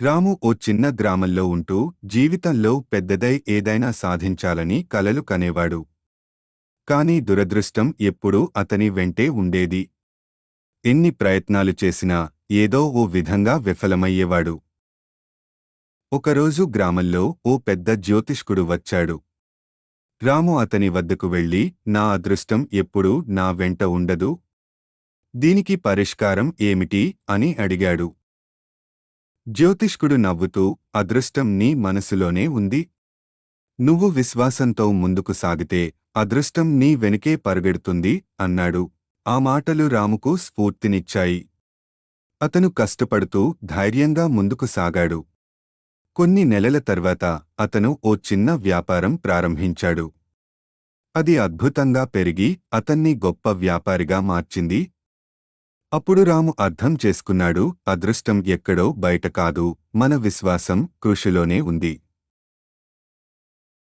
రాము ఓ చిన్న గ్రామంలో ఉంటూ జీవితంలో పెద్దదై ఏదైనా సాధించాలని కలలు కనేవాడు. కాని దురదృష్టం ఎప్పుడూ అతని వెంటే ఉండేది. ఎన్ని ప్రయత్నాలు చేసినా ఏదో ఓ విధంగా విఫలమయ్యేవాడు. ఒకరోజు గ్రామంలో ఓ పెద్ద జ్యోతిష్కుడు వచ్చాడు. రాము అతని వద్దకు వెళ్ళి నా అదృష్టం ఎప్పుడూ నా వెంట ఉండదు. దీనికి పరిష్కారం ఏమిటి? అని అడిగాడు. జ్యోతిష్కుడు నవ్వుతూ అదృష్టం నీ మనసులోనే ఉంది. నువ్వు విశ్వాసంతో ముందుకు సాగితే అదృష్టం నీ వెనుకే పరుగెడుతుంది అన్నాడు. ఆ మాటలు రాముకు స్ఫూర్తినిచ్చాయి. అతను కష్టపడుతూ ధైర్యంగా ముందుకు సాగాడు. కొన్ని నెలల తర్వాత అతను ఓ చిన్న వ్యాపారం ప్రారంభించాడు. అది అద్భుతంగా పెరిగి అతన్ని గొప్ప వ్యాపారిగా మార్చింది. అప్పుడు రాము అర్థం చేసుకున్నాడు అదృష్టం ఎక్కడో బయట కాదు మన విశ్వాసం కృషిలోనే ఉంది.